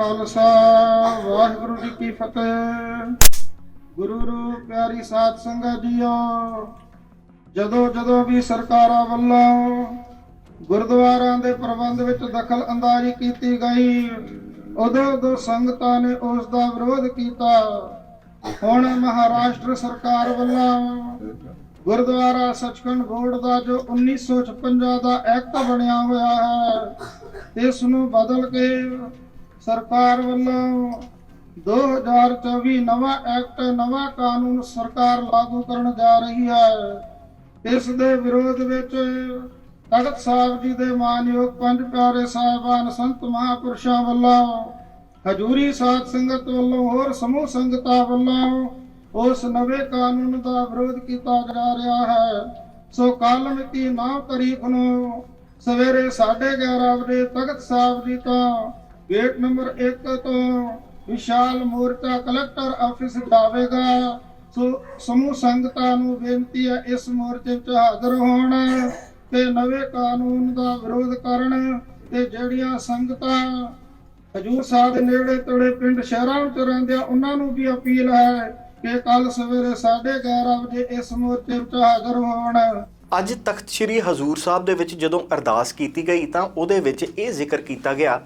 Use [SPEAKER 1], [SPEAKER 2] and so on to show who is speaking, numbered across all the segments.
[SPEAKER 1] ਖਾਲਸਾ, ਵਾਹਿਗੁਰੂ ਜੀ ਕੀ ਫਤਿਹ। ਗੁਰੂ ਰੂਪ ਪਿਆਰੀ ਸਾਧ ਸੰਗਤ ਜੀਓ, ਜਦੋਂ ਜਦੋਂ ਵੀ ਸਰਕਾਰਾਂ ਵੱਲੋਂ ਗੁਰਦੁਆਰਿਆਂ ਦੇ ਪ੍ਰਬੰਧ ਵਿੱਚ ਦਖਲ ਅੰਦਾਜ਼ੀ ਕੀਤੀ ਗਈ, ਉਦੋਂ ਉਦੋਂ ਸੰਗਤਾਂ ਨੇ ਉਸ ਦਾ ਵਿਰੋਧ ਕੀਤਾ। ਹੁਣ ਮਹਾਰਾਸ਼ਟਰ ਸਰਕਾਰ ਵੱਲੋਂ ਗੁਰਦੁਆਰਾ ਸੱਚਖੰਡ ਬੋਰਡ ਦਾ ਜੋ 1956 ਦਾ ਐਕਟ ਬਣਿਆ ਹੋਇਆ ਹੈ, ਇਸ ਨੂੰ ਬਦਲ ਕੇ ਸਰਕਾਰ ਵੱਲੋਂ 2024 ਨਵਾਂ ਐਕਟ, ਨਵਾਂ ਕਾਨੂੰਨ ਸਰਕਾਰ ਲਾਗੂ ਕਰਨ ਜਾ ਰਹੀ ਹੈ। ਇਸ ਦੇ ਵਿਰੋਧ ਵਿੱਚ ਤਖਤ ਸਾਹਿਬ ਜੀ ਦੇ ਮਾਨਯੋਗ ਪੰਜ ਪਿਆਰੇ ਸਾਹਿਬਾਨ ਸੰਤ ਮਹਾਪੁਰਸ਼ਾਂ ਵੱਲੋਂ, ਹਜੂਰੀ ਸਾਧ ਸੰਗਤ ਵੱਲੋਂ, ਹੋਰ ਸਮੂਹ ਸੰਗਤਾਂ ਵੱਲੋਂ ਉਸ ਨਵੇਂ ਕਾਨੂੰਨ ਦਾ ਵਿਰੋਧ ਕੀਤਾ ਜਾ ਰਿਹਾ ਹੈ। ਸੋ ਕੱਲ ਮਿਤੀ 9 ਤਰੀਕ ਨੂੰ ਸਵੇਰੇ 11:30 ਵਜੇ ਤਖਤ ਸਾਹਿਬ ਜੀ ਤੋਂ ਗੇਟ ਨੰਬਰ 1 ਤੋਂ ਵਿਸ਼ਾਲ ਮੋਰਚਾ ਕਲੈਕਟਰ ਆਫਿਸ ਜਾਵੇਗਾ ਸੋ ਸਮੂਹ ਸੰਗਤਾਂ ਨੂੰ ਬੇਨਤੀ ਹੈ ਇਸ ਮੋਰਚੇ 'ਚ ਹਾਜ਼ਰ ਹੋਣ ਤੇ ਨਵੇਂ ਕਾਨੂੰਨ ਦਾ ਵਿਰੋਧ ਕਰਨ ਤੇ ਜਿਹੜੀਆਂ ਸੰਗਤਾਂ ਹਜੂਰ ਸਾਹਿਬ ਦੇ ਨੇੜੇ ਤੇੜੇ ਪਿੰਡ ਸ਼ਹਿਰਾਂ ਵਿੱਚ ਰਹਿੰਦੇ ਆ, ਉਹਨਾਂ ਨੂੰ ਵੀ ਅਪੀਲ ਹੈ ਕਿ ਕੱਲ ਸਵੇਰੇ 11:30 ਵਜੇ ਇਸ ਮੋਰਚੇ 'ਚ ਹਾਜ਼ਰ ਹੋਣ।
[SPEAKER 2] ਅੱਜ ਤਖਤ ਸ੍ਰੀ ਹਜ਼ੂਰ ਸਾਹਿਬ ਦੇ ਵਿੱਚ ਜਦੋਂ ਅਰਦਾਸ ਕੀਤੀ ਗਈ ਤਾਂ ਉਹਦੇ ਵਿੱਚ ਇਹ ਜ਼ਿਕਰ ਕੀਤਾ ਗਿਆ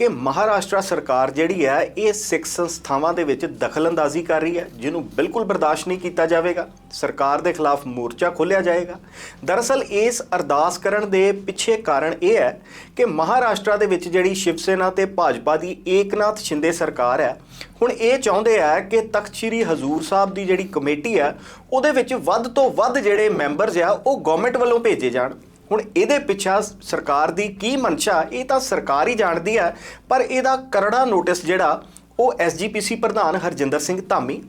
[SPEAKER 2] ਕਿ ਮਹਾਰਾਸ਼ਟਰ ਸਰਕਾਰ ਜਿਹੜੀ ਹੈ, ਇਹ ਸਿੱਖ ਸੰਸਥਾਵਾਂ ਦੇ ਵਿੱਚ ਦਖਲਅੰਦਾਜ਼ੀ ਕਰ ਰਹੀ ਹੈ, ਜਿਹਨੂੰ ਬਿਲਕੁਲ ਬਰਦਾਸ਼ਤ ਨਹੀਂ ਕੀਤਾ ਜਾਵੇਗਾ। ਸਰਕਾਰ ਦੇ ਖਿਲਾਫ ਮੋਰਚਾ ਖੋਲ੍ਹਿਆ ਜਾਏਗਾ। ਦਰਅਸਲ, ਇਸ ਅਰਦਾਸ ਕਰਨ ਦੇ ਪਿੱਛੇ ਕਾਰਨ ਇਹ ਹੈ ਕਿ ਮਹਾਰਾਸ਼ਟਰ ਦੇ ਵਿੱਚ ਜਿਹੜੀ ਸ਼ਿਵ ਸੈਨਾ ਤੇ ਭਾਜਪਾ ਦੀ ਏਕਨਾਥ ਸ਼ਿੰਦੇ ਸਰਕਾਰ ਹੈ, ਹੁਣ ਇਹ ਚਾਹੁੰਦੇ ਆ ਕਿ ਤਖਤ ਸ੍ਰੀ ਹਜ਼ੂਰ ਸਾਹਿਬ ਦੀ ਜਿਹੜੀ ਕਮੇਟੀ ਆ ਉਹਦੇ ਵਿੱਚ ਵੱਧ ਤੋਂ ਵੱਧ ਜਿਹੜੇ ਮੈਂਬਰਸ ਆ, ਉਹ ਗਵਰਨਮੈਂਟ ਵੱਲੋਂ ਭੇਜੇ ਜਾਣ। ਹੁਣ ਇਹਦੇ ਪਿੱਛਾ ਸਰਕਾਰ ਦੀ ਕੀ ਮਨਸ਼ਾ, ਇਹ ਤਾਂ ਸਰਕਾਰ ਹੀ ਜਾਣਦੀ ਹੈ, ਪਰ ਇਹਦਾ ਕਰੜਾ ਨੋਟਿਸ ਜਿਹੜਾ, ਉਹ ਐਸਜੀਪੀਸੀ ਪ੍ਰਧਾਨ ਹਰਜਿੰਦਰ ਸਿੰਘ ਧਾਮੀ,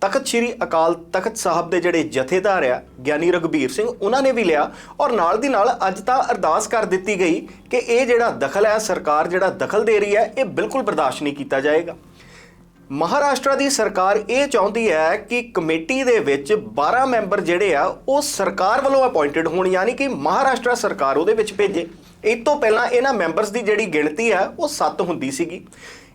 [SPEAKER 2] ਤਖਤ ਸ੍ਰੀ ਅਕਾਲ ਤਖਤ ਸਾਹਿਬ ਦੇ ਜਿਹੜੇ ਜਥੇਦਾਰ ਆ, ਗਿਆਨੀ ਰਗਬੀਰ ਸਿੰਘ, ਉਹਨਾਂ ਨੇ ਵੀ ਲਿਆ, ਔਰ ਨਾਲ ਦੀ ਨਾਲ ਅੱਜ ਤਾਂ ਅਰਦਾਸ ਕਰ ਦਿੱਤੀ ਗਈ ਕਿ ਇਹ ਜਿਹੜਾ ਦਖਲ ਹੈ, ਸਰਕਾਰ ਜਿਹੜਾ ਦਖਲ ਦੇ ਰਹੀ ਹੈ, ਇਹ ਬਿਲਕੁਲ ਬਰਦਾਸ਼ਤ ਨਹੀਂ ਕੀਤਾ ਜਾਏਗਾ। ਮਹਾਰਾਸ਼ਟਰ ਦੀ ਸਰਕਾਰ ਇਹ ਚਾਹੁੰਦੀ ਹੈ ਕਿ ਕਮੇਟੀ ਦੇ ਵਿੱਚ 12 ਮੈਂਬਰ ਜਿਹੜੇ ਆ, ਉਹ ਸਰਕਾਰ ਵੱਲੋਂ ਅਪਾਇੰਟਡ ਹੋਣ, ਯਾਨੀ ਕਿ ਮਹਾਰਾਸ਼ਟਰ ਸਰਕਾਰ ਉਹਦੇ ਵਿੱਚ ਭੇਜੇ। ਇਹ ਤੋਂ ਪਹਿਲਾਂ ਇਹਨਾਂ ਮੈਂਬਰਸ ਦੀ ਜਿਹੜੀ ਗਿਣਤੀ ਆ, ਉਹ 7 ਹੁੰਦੀ ਸੀਗੀ।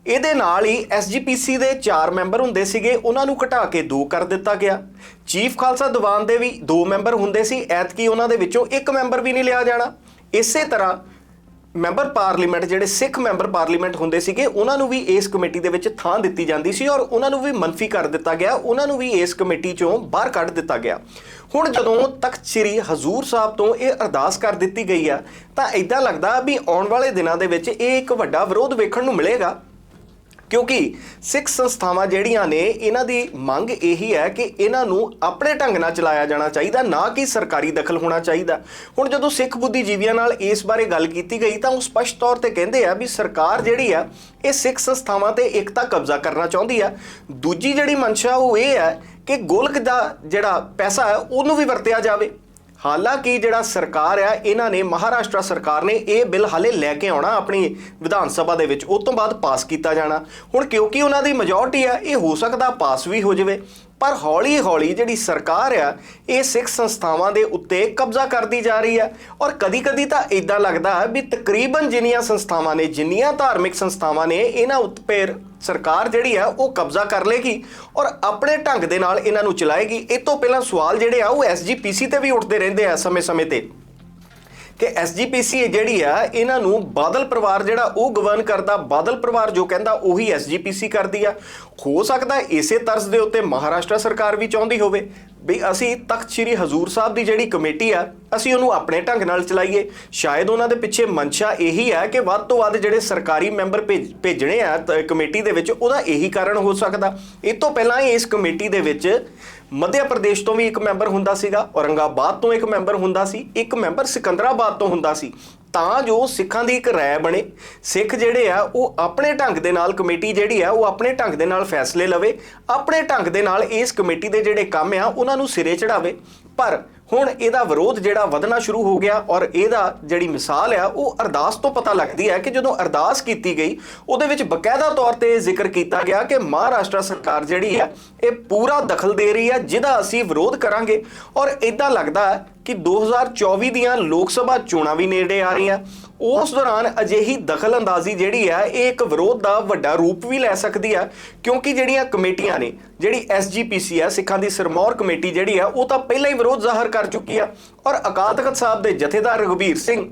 [SPEAKER 2] ਇਹਦੇ ਨਾਲ ਹੀ ਐਸਜੀਪੀਸੀ ਦੇ 4 ਮੈਂਬਰ ਹੁੰਦੇ ਸੀਗੇ, ਉਹਨਾਂ ਨੂੰ ਘਟਾ ਕੇ 2 ਕਰ ਦਿੱਤਾ ਗਿਆ। ਚੀਫ ਖਾਲਸਾ ਦੀਵਾਨ ਦੇ ਵੀ 2 ਮੈਂਬਰ ਹੁੰਦੇ ਸੀ, ਐਤਕੀ ਉਹਨਾਂ ਦੇ ਵਿੱਚੋਂ ਇੱਕ ਮੈਂਬਰ ਵੀ ਨਹੀਂ ਲਿਆ ਜਾਣਾ। ਇਸੇ ਤਰ੍ਹਾਂ ਮੈਂਬਰ ਪਾਰਲੀਮੈਂਟ, ਜਿਹੜੇ ਸਿੱਖ ਮੈਂਬਰ ਪਾਰਲੀਮੈਂਟ ਹੁੰਦੇ ਸੀਗੇ, ਉਹਨਾਂ ਨੂੰ ਵੀ ਇਸ ਕਮੇਟੀ ਦੇ ਵਿੱਚ ਥਾਂ ਦਿੱਤੀ ਜਾਂਦੀ ਸੀ ਔਰ ਉਹਨਾਂ ਨੂੰ ਵੀ ਮੰਨਫੀ ਕਰ ਦਿੱਤਾ ਗਿਆ, ਉਹਨਾਂ ਨੂੰ ਵੀ ਇਸ ਕਮੇਟੀ ਚੋਂ ਬਾਹਰ ਕੱਢ ਦਿੱਤਾ ਗਿਆ। ਹੁਣ ਜਦੋਂ ਤਖਤ ਸ੍ਰੀ ਹਜ਼ੂਰ ਸਾਹਿਬ ਤੋਂ ਇਹ ਅਰਦਾਸ ਕਰ ਦਿੱਤੀ ਗਈ ਆ, ਤਾਂ ਇਦਾਂ ਲੱਗਦਾ ਵੀ ਆਉਣ ਵਾਲੇ ਦਿਨਾਂ ਦੇ ਵਿੱਚ ਇਹ ਇੱਕ ਵੱਡਾ ਵਿਰੋਧ ਵੇਖਣ ਨੂੰ ਮਿਲੇਗਾ। ਕਿਉਂਕਿ ਸਿੱਖ ਸੰਸਥਾਵਾਂ ਜਿਹੜੀਆਂ ਨੇ, ਇਹਨਾਂ ਦੀ ਮੰਗ ਇਹੀ ਹੈ ਕਿ ਇਹਨਾਂ ਨੂੰ ਆਪਣੇ ਢੰਗ ਨਾਲ ਚਲਾਇਆ ਜਾਣਾ ਚਾਹੀਦਾ, ਨਾ ਕਿ ਸਰਕਾਰੀ ਦਖਲ ਹੋਣਾ ਚਾਹੀਦਾ। ਹੁਣ ਜਦੋਂ ਸਿੱਖ ਬੁੱਧੀਜੀਵੀਆਂ ਨਾਲ ਇਸ ਬਾਰੇ ਗੱਲ ਕੀਤੀ ਗਈ, ਤਾਂ ਉਹ ਸਪਸ਼ਟ ਤੌਰ ਤੇ ਕਹਿੰਦੇ ਆ ਵੀ ਸਰਕਾਰ ਜਿਹੜੀ ਆ, ਇਹ ਸਿੱਖ ਸੰਸਥਾਵਾਂ ਤੇ ਇੱਕ ਤਾਂ ਕਬਜ਼ਾ ਕਰਨਾ ਚਾਹੁੰਦੀ ਆ। ਦੂਜੀ ਜਿਹੜੀ ਮਨਸ਼ਾ ਉਹ ਇਹ ਹੈ ਕਿ ਗੋਲਕ ਦਾ ਜਿਹੜਾ ਪੈਸਾ ਹੈ, ਉਹਨੂੰ ਵੀ ਵਰਤਿਆ ਜਾਵੇ। ਹਾਲਾਂਕਿ ਜਿਹੜਾ ਸਰਕਾਰ ਆ, ਇਹਨਾਂ ਨੇ ਮਹਾਰਾਸ਼ਟਰ ਸਰਕਾਰ ਨੇ ਇਹ ਬਿੱਲ ਹਾਲੇ ਲੈ ਕੇ ਆਉਣਾ ਆਪਣੀ ਵਿਧਾਨ ਸਭਾ ਦੇ ਵਿੱਚ ਉਸ ਤੋਂ ਬਾਅਦ ਪਾਸ ਕੀਤਾ ਜਾਣਾ। ਹੁਣ ਕਿਉਂਕਿ ਉਹਨਾਂ ਦੀ ਮੈਜੋਰਟੀ ਆ, ਇਹ ਹੋ ਸਕਦਾ ਪਾਸ ਵੀ ਹੋ ਜਾਵੇ। ਪਰ ਹੌਲੀ ਹੌਲੀ ਜਿਹੜੀ ਸਰਕਾਰ ਆ, ਇਹ ਸਿੱਖ ਸੰਸਥਾਵਾਂ ਦੇ ਉੱਤੇ ਕਬਜ਼ਾ ਕਰਦੀ ਜਾ ਰਹੀ ਹੈ ਔਰ ਕਦੀ-ਕਦੀ ਤਾਂ ਇਦਾਂ ਲੱਗਦਾ ਹੈ ਵੀ ਤਕਰੀਬਨ ਜਿੰਨੀਆਂ ਸੰਸਥਾਵਾਂ ਨੇ, ਜਿੰਨੀਆਂ ਧਾਰਮਿਕ ਸੰਸਥਾਵਾਂ ਨੇ, ਇਹਨਾਂ ਉੱਤੇ ਸਰਕਾਰ ਜਿਹੜੀ ਆ, ਉਹ ਕਬਜ਼ਾ ਕਰ ਲੇਗੀ ਔਰ ਆਪਣੇ ਢੰਗ ਦੇ ਨਾਲ ਇਹਨਾਂ ਨੂੰ ਚਲਾਏਗੀ। ਇਹ ਤੋਂ ਪਹਿਲਾਂ ਸਵਾਲ ਜਿਹੜੇ ਆ, ਉਹ ਐਸਜੀਪੀਸੀ ਤੇ ਵੀ ਉੱਠਦੇ ਰਹਿੰਦੇ ਆ ਸਮੇਂ-ਸਮੇਂ ਤੇ। ਕਿ ਐਸਜੀਪੀਸੀ ਜਿਹੜੀ ਆ, ਇਹਨਾਂ ਨੂੰ ਬਾਦਲ ਪਰਿਵਾਰ ਜਿਹੜਾ ਉਹ ਗਵਰਨ ਕਰਦਾ, ਬਾਦਲ ਪਰਿਵਾਰ ਜੋ ਕਹਿੰਦਾ ਉਹੀ ਐਸਜੀਪੀਸੀ ਕਰਦੀ ਆ। ਹੋ ਸਕਦਾ ਇਸੇ ਤਰਜ਼ ਦੇ ਉੱਤੇ ਮਹਾਰਾਸ਼ਟਰ ਸਰਕਾਰ ਵੀ ਚਾਹੁੰਦੀ ਹੋਵੇ। ਵੀ ਅਸੀਂ ਤਖਤ ਸ੍ਰੀ ਹਜ਼ੂਰ ਸਾਹਿਬ ਦੀ ਜਿਹੜੀ ਕਮੇਟੀ ਆ, ਅਸੀਂ ਉਹਨੂੰ ਆਪਣੇ ਢੰਗ ਨਾਲ ਚਲਾਈਏ। ਸ਼ਾਇਦ ਉਹਨਾਂ ਦੇ ਪਿੱਛੇ ਮਨਸ਼ਾ ਇਹੀ ਹੈ ਕਿ ਵੱਧ ਤੋਂ ਵੱਧ ਜਿਹੜੇ ਸਰਕਾਰੀ ਮੈਂਬਰ ਭੇਜ- ਭੇਜਣੇ ਆ ਕਮੇਟੀ ਦੇ ਵਿੱਚ, ਉਹਦਾ ਇਹੀ ਕਾਰਨ ਹੋ ਸਕਦਾ। ਇਹ ਤੋਂ ਪਹਿਲਾਂ ਇਸ ਕਮੇਟੀ ਦੇ ਵਿੱਚ ਮੱਧ ਪ੍ਰਦੇਸ਼ ਤੋਂ ਵੀ ਇੱਕ ਮੈਂਬਰ ਹੁੰਦਾ ਸੀਗਾ, ਔਰੰਗਾਬਾਦ ਤੋਂ ਇੱਕ ਮੈਂਬਰ ਹੁੰਦਾ ਸੀ, ਇੱਕ ਮੈਂਬਰ ਸਿਕੰਦਰਾਬਾਦ ਤੋਂ ਹੁੰਦਾ ਸੀ। ਤਾਂ ਜੋ ਸਿੱਖਾਂ ਦੀ ਇੱਕ ਰਾਏ ਬਣੇ। ਸਿੱਖ ਜਿਹੜੇ ਆ, ਉਹ ਆਪਣੇ ਢੰਗ ਦੇ ਨਾਲ ਕਮੇਟੀ ਜਿਹੜੀ ਆ, ਉਹ ਆਪਣੇ ਢੰਗ ਦੇ ਨਾਲ ਫੈਸਲੇ ਲਵੇ। ਆਪਣੇ ਢੰਗ ਦੇ ਨਾਲ ਇਸ ਕਮੇਟੀ ਦੇ ਜਿਹੜੇ ਕੰਮ ਆ, ਉਹਨਾਂ ਨੂੰ ਸਿਰੇ ਚੜਾਵੇ। ਪਰ ਹੁਣ ਇਹਦਾ ਵਿਰੋਧ ਜਿਹੜਾ ਵਧਣਾ ਸ਼ੁਰੂ ਹੋ ਗਿਆ ਔਰ ਇਹਦਾ ਜਿਹੜੀ ਮਿਸਾਲ ਆ, ਉਹ ਅਰਦਾਸ ਤੋਂ ਪਤਾ ਲੱਗਦੀ ਹੈ ਕਿ ਜਦੋਂ ਅਰਦਾਸ ਕੀਤੀ ਗਈ, ਉਹਦੇ ਵਿੱਚ ਬਕਾਇਦਾ ਤੌਰ ਤੇ ਜ਼ਿਕਰ ਕੀਤਾ ਗਿਆ ਕਿ ਮਹਾਰਾਸ਼ਟਰ ਸਰਕਾਰ ਜਿਹੜੀ ਹੈ ਇਹ ਪੂਰਾ ਦਖਲ ਦੇ ਰਹੀ ਹੈ ਜਿਹਦਾ ਅਸੀਂ ਵਿਰੋਧ ਕਰਾਂਗੇ। ਔਰ ਇਦਾਂ ਲੱਗਦਾ ਕਿ 2024 ਦੀਆਂ ਲੋਕ ਸਭਾ ਚੋਣਾਂ ਵੀ ਨੇੜੇ ਆ ਰਹੀਆਂ। ਉਸ ਦੌਰਾਨ ਅਜਿਹੀ ਦਖਲਅੰਦਾਜ਼ੀ ਜਿਹੜੀ ਹੈ, ਇਹ ਇੱਕ ਵਿਰੋਧ ਦਾ ਵੱਡਾ ਰੂਪ ਵੀ ਲੈ ਸਕਦੀ ਹੈ, ਕਿਉਂਕਿ ਜਿਹੜੀਆਂ ਕਮੇਟੀਆਂ ਨੇ, ਜਿਹੜੀ ਐਸਜੀਪੀਸੀ ਹੈ, ਸਿੱਖਾਂ ਦੀ ਸਰਮੌਰ ਕਮੇਟੀ ਜਿਹੜੀ ਹੈ, ਉਹ ਤਾਂ ਪਹਿਲਾਂ ਹੀ ਵਿਰੋਧ ਜ਼ਾਹਰ ਕਰ ਚੁੱਕੀ ਆ ਔਰ ਅਕਾਲ ਤਖਤ ਸਾਹਿਬ ਦੇ ਜਥੇਦਾਰ ਰਘਬੀਰ ਸਿੰਘ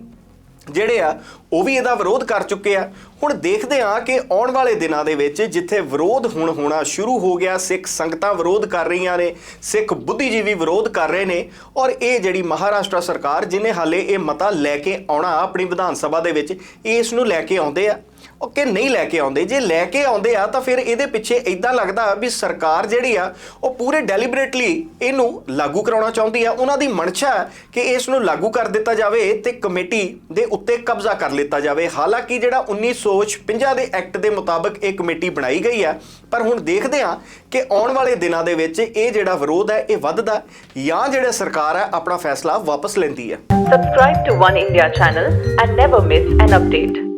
[SPEAKER 2] ਜਿਹੜੇ ਆ, ਉਹ ਵੀ ਇਹਦਾ ਵਿਰੋਧ ਕਰ ਚੁੱਕੇ ਆ। ਹੁਣ ਦੇਖਦੇ ਆ ਕਿ ਆਉਣ ਵਾਲੇ ਦਿਨਾਂ ਦੇ ਵਿੱਚ ਜਿੱਥੇ ਵਿਰੋਧ ਹੁਣ ਹੋਣਾ ਸ਼ੁਰੂ ਹੋ ਗਿਆ, ਸਿੱਖ ਸੰਗਤਾਂ ਵਿਰੋਧ ਕਰ ਰਹੀਆਂ ਨੇ, ਸਿੱਖ ਬੁੱਧੀਜੀਵੀ ਵਿਰੋਧ ਕਰ ਰਹੇ ਨੇ, ਔਰ ਇਹ ਜਿਹੜੀ ਮਹਾਰਾਸ਼ਟਰ ਸਰਕਾਰ ਜਿਨੇ ਹਾਲੇ ਇਹ ਮਤਾ ਲੈ ਕੇ ਆਉਣਾ ਆਪਣੀ ਵਿਧਾਨ ਸਭਾ ਦੇ ਵਿੱਚ, ਇਸ ਨੂੰ ਲੈ ਕੇ ਆਉਂਦੇ ਆ। ਉਹ ਕਿ ਨਹੀਂ ਲੈ ਕੇ ਆਉਂਦੇ। ਜੇ ਲੈ ਕੇ ਆਉਂਦੇ ਆ ਤਾਂ ਫਿਰ ਇਹਦੇ ਪਿੱਛੇ ਇਦਾਂ ਲੱਗਦਾ ਵੀ ਸਰਕਾਰ ਜਿਹੜੀ ਆ, ਉਹ ਪੂਰੇ ਡੈਲੀਬਰੇਟਲੀ ਇਹਨੂੰ ਲਾਗੂ ਕਰਾਉਣਾ ਚਾਹੁੰਦੀ ਆ। ਉਹਨਾਂ ਦੀ ਮਨਸ਼ਾ ਕਿ ਇਸ ਨੂੰ ਲਾਗੂ ਕਰ ਦਿੱਤਾ ਜਾਵੇ ਤੇ ਕਮੇਟੀ ਦੇ ਉੱਤੇ ਕਬਜ਼ਾ ਕਰ ਲਿੱਤਾ ਜਾਵੇ। ਹਾਲਾਂਕਿ ਜਿਹੜਾ 1956 ਦੇ ਐਕਟ ਦੇ ਮੁਤਾਬਕ ਇਹ ਕਮੇਟੀ ਬਣਾਈ ਗਈ ਆ, ਪਰ ਹੁਣ ਦੇਖਦੇ ਆ ਕਿ ਆਉਣ ਵਾਲੇ ਦਿਨਾਂ ਦੇ ਵਿੱਚ ਇਹ ਜਿਹੜਾ ਵਿਰੋਧ ਹੈ, ਇਹ ਵੱਧਦਾ ਜਾਂ ਜਿਹੜਾ ਸਰਕਾਰ ਹੈ, ਆਪਣਾ ਫੈਸਲਾ ਵਾਪਸ ਲੈਂਦੀ ਹੈ।
[SPEAKER 3] Subscribe to One India channel and never miss an update.